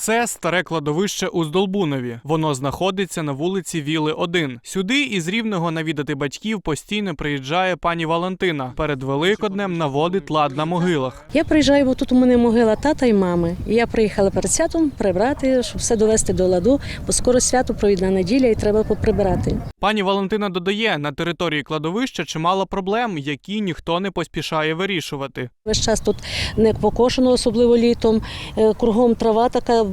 Це старе кладовище у Здолбунові. Воно знаходиться на вулиці Віли 1. Сюди із рівного навідати батьків постійно приїжджає пані Валентина. Перед Великоднем наводить лад на могилах. Я приїжджаю, бо тут у мене могила тата і мами. І я приїхала перед святом прибрати, щоб все довести до ладу, бо скоро свято провідна неділя і треба поприбирати. Пані Валентина додає, на території кладовища чимало проблем, які ніхто не поспішає вирішувати. Весь час тут не покошено, особливо літом. Е, Кругом трава така,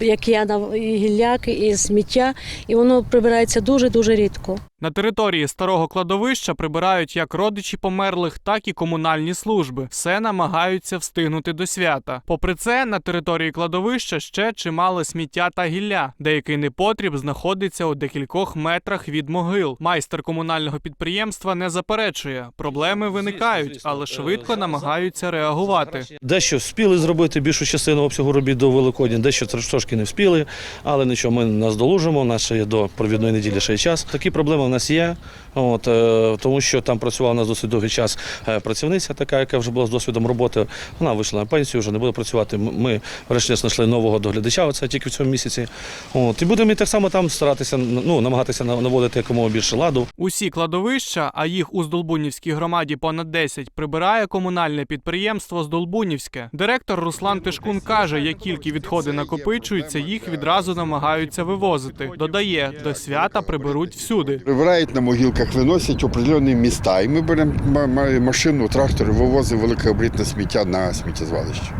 як я на гілляк, і сміття, і воно прибирається дуже дуже рідко. На території старого кладовища прибирають як родичі померлих, так і комунальні служби. Все намагаються встигнути до свята. Попри це, на території кладовища ще чимало сміття та гілля. Деякий непотріб знаходиться у декількох метрах від могил. Майстер комунального підприємства не заперечує. Проблеми виникають, але швидко намагаються реагувати. Дещо вспіли зробити більшу частину обсягу робіт до Великодня, дещо трошки не вспіли, але нічого, ми нас долужимо, у нас ще є до провідної неділі ще є час. Такі проблеми в нас є, от, е, тому що там працювала у нас досить довгий час е, працівниця, така, яка вже була з досвідом роботи. Вона вийшла на пенсію, вже не буде працювати. Ми врешті знайшли нового доглядача, оце тільки в цьому місяці. От, і будемо і так само там старатися, ну, намагатися наводити якомога більше ладу. Усі кладовища, а їх у Здолбунівській громаді понад 10, прибирає комунальне підприємство Здолбунівське. Директор Руслан Тишкун каже, як тільки відходи накопичуються, їх відразу намагаються вивозити. Додає, до свята приберуть всюди. Прибирають на могилках, виносять определені міста. І ми беремо ма- ма- машину, трактор, вивозимо велике обрітне сміття на сміттєзвалище.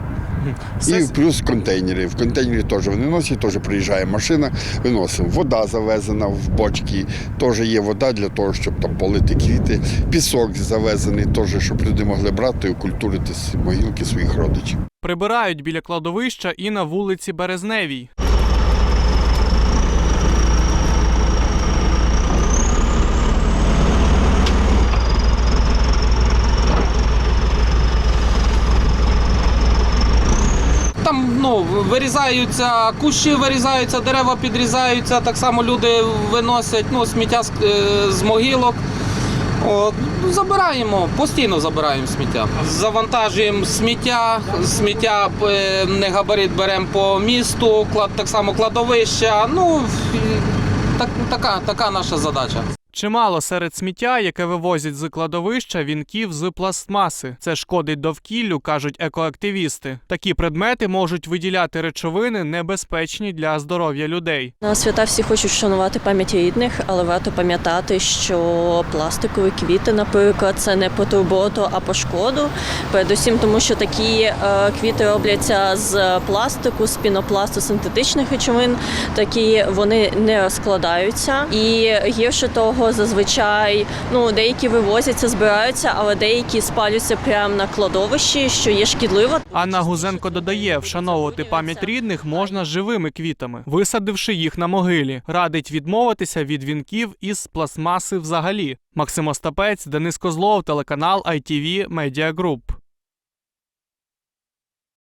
І плюс контейнери. В контейнері теж вони носять, теж приїжджає машина, виносимо. Вода завезена в бочки, теж є вода для того, щоб там полити квіти. Пісок завезений, теж, щоб люди могли брати і культурити з могилки своїх родичів. Прибирають біля кладовища і на вулиці Березневій. Там ну, вирізаються кущі, вирізаються, дерева підрізаються, так само люди виносять ну, сміття з, е, з могилок. От, ну, забираємо, постійно забираємо сміття. Завантажуємо сміття, сміття е, не габарит беремо по місту, так само кладовища. Ну, так, така, така наша задача. Чимало серед сміття, яке вивозять з кладовища, вінків з пластмаси. Це шкодить довкіллю, кажуть екоактивісти. Такі предмети можуть виділяти речовини, небезпечні для здоров'я людей. На свята всі хочуть вшанувати пам'ять рідних, але варто пам'ятати, що пластикові квіти, наприклад, це не по турботу, а по шкоду. Передусім, тому що такі е, квіти робляться з пластику, з пінопласту синтетичних речовин. Такі вони не розкладаються. І гірше того, зазвичай ну деякі вивозяться, збираються, але деякі спалюються прямо на кладовищі, що є шкідливо. Анна Гузенко додає, вшановувати пам'ять рідних можна живими квітами, висадивши їх на могилі. Радить відмовитися від вінків із пластмаси взагалі. Максим Остапець, Денис Козлов, телеканал ITV Media Group.